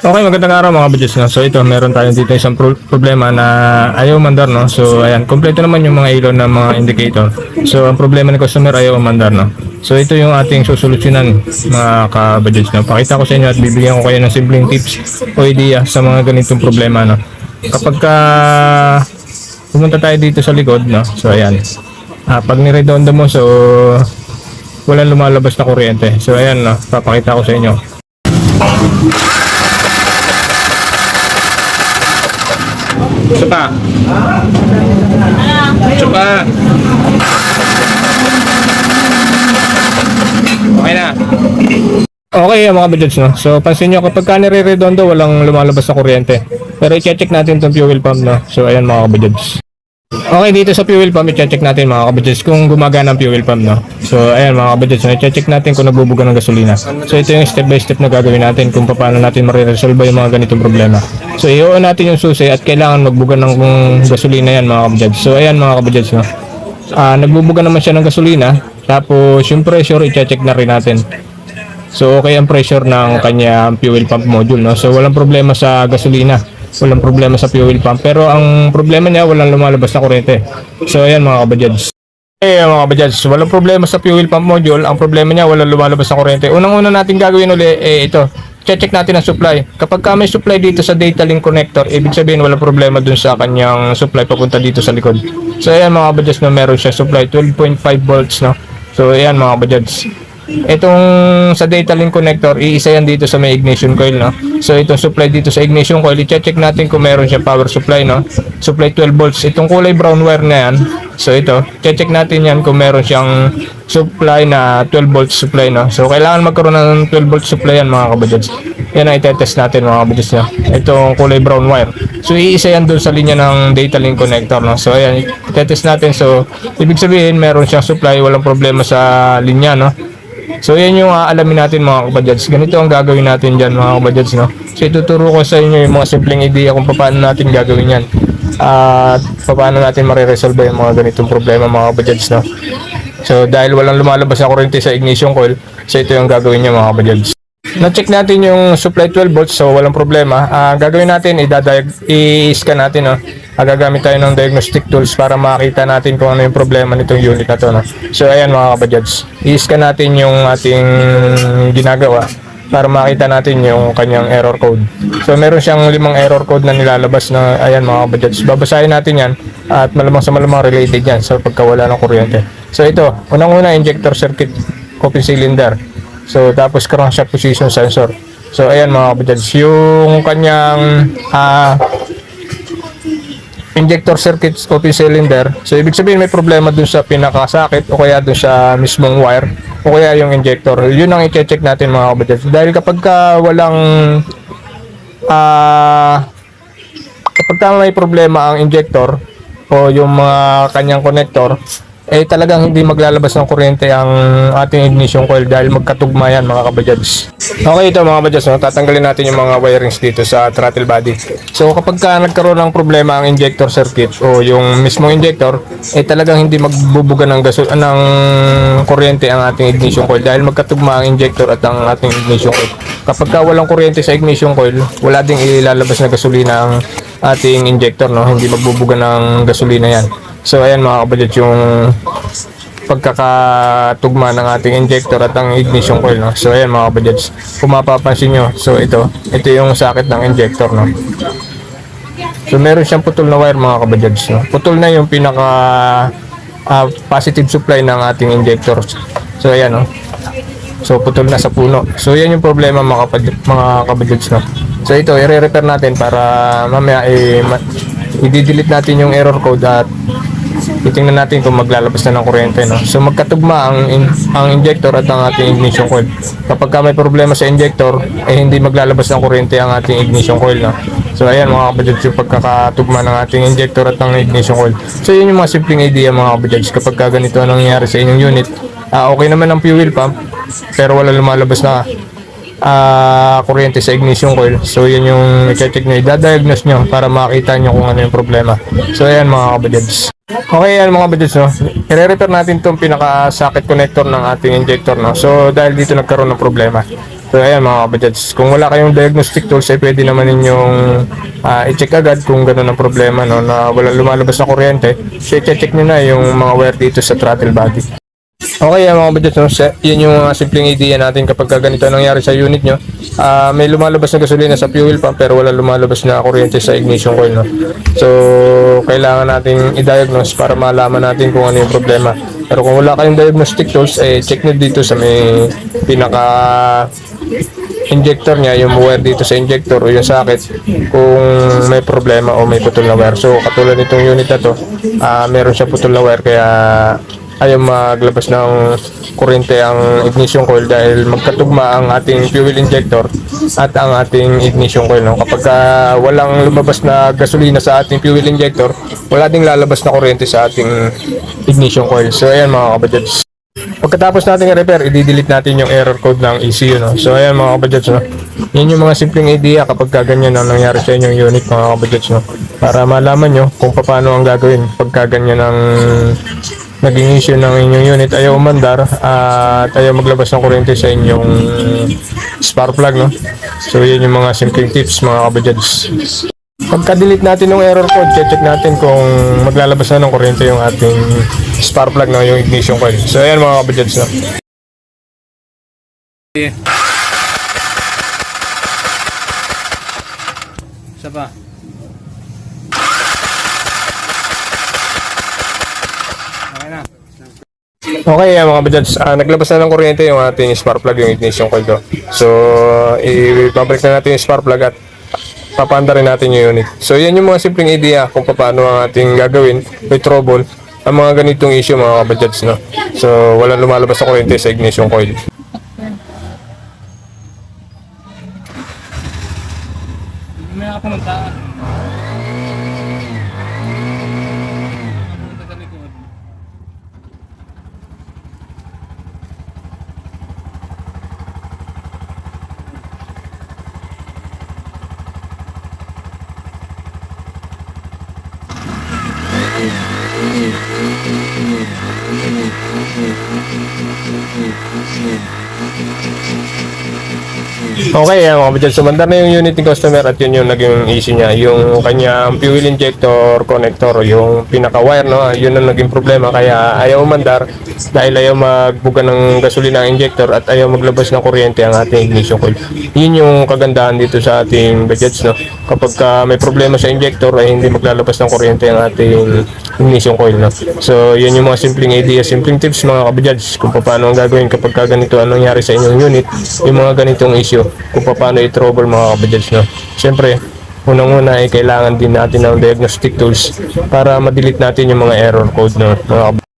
Okay, magandang araw mga budgets no. So ito, meron tayong dito isang pro- problema na ayaw mandar no. So ayan, kompleto naman yung mga ilaw ng mga indicator. So ang problema ng customer ayaw mandar no. So ito yung ating susolusyonan mga ka-budgets no. Pakita ko sa inyo at bibigyan ko kayo ng simpleng tips o idea sa mga ganitong problema no. Kapag ka pumunta tayo dito sa likod no. So ayan. Ah, pag niredondo mo so walang lumalabas na kuryente. So ayan no, papakita ko sa inyo. Suka. Suka. Okay na. Okay mga budgets no. So pansin nyo kapag ka nire-redondo walang lumalabas na kuryente. Pero i-check natin itong fuel pump no. So ayan mga budgets. Okay dito sa fuel pump i-check natin mga kabudgets kung gumagana ang fuel pump no. So ayan mga kabudgets no. i-check natin kung nagbubuga ng gasolina. So ito yung step by step na gagawin natin kung paano natin mariresolve yung mga ganitong problema. So i-on natin yung susi at kailangan magbuga ng gasolina yan mga kabudgets. So ayan mga kabudgets no. Ah, nagbubuga naman siya ng gasolina. Tapos yung pressure i-check na rin natin. So okay ang pressure ng kanya fuel pump module no. So walang problema sa gasolina. Walang problema sa fuel pump. Pero ang problema niya walang lumalabas na kuryente. So ayan mga kabajads. Eh mga kabajads, walang problema sa fuel pump module. Ang problema niya walang lumalabas na kuryente. Unang-una natin gagawin uli eh ito. Check natin ang supply. Kapag ka may supply dito sa data link connector, ibig sabihin walang problema dun sa kanyang supply papunta dito sa likod. So ayan mga kabajads na meron siya supply 12.5 volts no. So ayan mga kabajads. Itong sa data link connector, iisa yan dito sa may ignition coil, no? So, itong supply dito sa ignition coil, i-check natin kung meron siya power supply, no? Supply 12 volts. Itong kulay brown wire na yan, so ito, check natin yan kung meron siyang supply na 12 volts supply, no? So, kailangan magkaroon ng 12 volts supply yan, mga kabadyans. Yan ang itetest natin, mga kabadyans, no? Itong kulay brown wire. So, iisa yan doon sa linya ng data link connector, no? So, ayan, itetest natin. So, ibig sabihin, meron siyang supply, walang problema sa linya, no? So yan yung aalamin natin mga kabadyats. Ganito ang gagawin natin dyan mga kabadyats. No? So ituturo ko sa inyo yung mga simpleng idea kung paano natin gagawin yan. At paano natin mariresolve yung mga ganitong problema mga kabadyats. No? So dahil walang lumalabas na kuryente sa ignition coil, so ito yung gagawin niya mga kabadyats. Na-check natin yung supply 12 volts so walang problema. Ah, gagawin natin, i-scan natin no. Ah, gagamit tayo ng diagnostic tools para makita natin kung ano yung problema nitong unit na to no. So ayan mga kabadyats. I-scan natin yung ating ginagawa para makita natin yung kanyang error code. So meron siyang limang error code na nilalabas na ayan mga kabadyats. Babasahin natin yan at malamang sa malamang related yan sa pagkawala ng kuryente. So ito, unang-una injector circuit open cylinder. So, tapos crankshaft position sensor. So, ayan mga kabadyans. Yung kanyang ah, injector circuit open cylinder. So, ibig sabihin may problema dun sa pinakasakit o kaya dun sa mismong wire o kaya yung injector. Yun ang i-check natin mga kabadyans. Dahil kapag ka walang ah kapag ka may problema ang injector o yung mga kanyang connector, eh talagang hindi maglalabas ng kuryente ang ating ignition coil dahil magkatugma yan mga kabajads. Okay ito mga kabajads, no? tatanggalin natin yung mga wirings dito sa throttle body. So kapag ka nagkaroon ng problema ang injector circuit o yung mismong injector, eh talagang hindi magbubuga ng gasol ng kuryente ang ating ignition coil dahil magkatugma ang injector at ang ating ignition coil. Kapag ka walang kuryente sa ignition coil, wala ding ilalabas na gasolina ang ating injector, no? Hindi magbubuga ng gasolina yan. So ayan mga kabadyat yung pagkakatugma ng ating injector at ang ignition coil no. So ayan mga kabadyats. Kung mapapansin nyo, so ito, ito yung sakit ng injector no. So meron siyang putol na wire mga kabadyats no. Putol na yung pinaka ah, positive supply ng ating injector. So ayan no. So putol na sa puno. So yan yung problema mga kapad mga kabadyats no. So ito i-repair natin para mamaya eh, ma- i-delete natin yung error code at titingnan natin kung maglalabas na ng kuryente no. So magkatugma ang in- ang injector at ang ating ignition coil. Kapag ka may problema sa injector, eh hindi maglalabas ng kuryente ang ating ignition coil no. So ayan mga kabajads yung pagkakatugma ng ating injector at ang ignition coil. So yun yung mga simpleng idea mga kabajads kapag ka ganito ang nangyayari sa inyong unit. Ah, okay naman ang fuel pump pero wala lumalabas na ah kuryente sa ignition coil. So yan yung i-check nyo, i-diagnose nyo para makita nyo kung ano yung problema. So ayan mga kabajads. Okay yan mga kabajads no. I-repair natin itong pinaka-socket connector ng ating injector no. So dahil dito nagkaroon ng problema. So ayan mga kabajads, kung wala kayong diagnostic tools ay pwede naman ninyong ah, i-check agad kung gano'n ang problema no, na walang lumalabas na kuryente. So i-check nyo na yung mga wire dito sa throttle body. Okay yan mga kabajads, no? Yan yung mga simpleng idea natin kapag ka ganito ang nangyari sa unit nyo. Ah, may lumalabas na gasolina sa fuel pump pero wala lumalabas na kuryente sa ignition coil. No? So kailangan nating i-diagnose para malaman natin kung ano yung problema. Pero kung wala kayong diagnostic tools, eh, check nyo dito sa may pinaka injector niya, yung wire dito sa injector o yung socket kung may problema o may putol na wire. So katulad nitong unit na to, ah, meron siya putol na wire kaya ayaw maglabas ng kuryente ang ignition coil dahil magkatugma ang ating fuel injector at ang ating ignition coil. No? Kapag ah, walang lumabas na gasolina sa ating fuel injector, wala ding lalabas na kuryente sa ating ignition coil. So ayan mga kabajads. Pagkatapos natin i-repair, i-delete natin yung error code ng ECU. No? So ayan mga kabajads, no? yan yung mga simpleng idea kapag ka ganyan ang nangyari sa inyong unit mga kabajads. No? Para malaman nyo kung paano ang gagawin pagka ganyan ang naging issue ng inyong unit. Ayaw umandar at ayaw maglabas ng kuryente sa inyong spark plug no? So yan yung mga simpleng tips mga kabajads pagka-delete natin yung error code check natin kung maglalabas na ng kuryente yung ating spark plug no? Yung ignition coil. So yan mga kabajads no? Isa pa. Okay na. Okay, yan mga kabajads. Ah, naglabas na ng kuryente yung ating spark plug, yung ignition coil do. So, i-pabrik na natin yung spark plug at papanda rin natin yung unit. So, yan yung mga simpleng idea kung paano ang ating gagawin with trouble ang mga ganitong issue mga kabajads, no? So, walang lumalabas na kuryente sa ignition coil. 谢谢谢谢谢谢谢谢 Okay, yan mga kabajads. So, na yung unit ng customer at yun yung naging issue niya. Yung kanyang fuel injector connector, yung pinaka-wire, no? Yun ang naging problema. Kaya ayaw mandar dahil ayaw magbuga ng gasolina ang injector at ayaw maglabas ng kuryente ang ating ignition coil. Yun yung kagandahan dito sa ating budgets, no? Kapag ka may problema sa injector ay hindi maglalabas ng kuryente ang ating ignition coil, no? So, yun yung mga simpleng idea, simpleng tips mga kabudyads kung paano ang gagawin kapag ka ganito ang nangyari sa inyong unit, yung mga ganitong issue, kung paano i-trouble mga kabudyads, no? Siyempre, unang-una ay kailangan din natin ng diagnostic tools para ma-delete natin yung mga error code, no? Mga.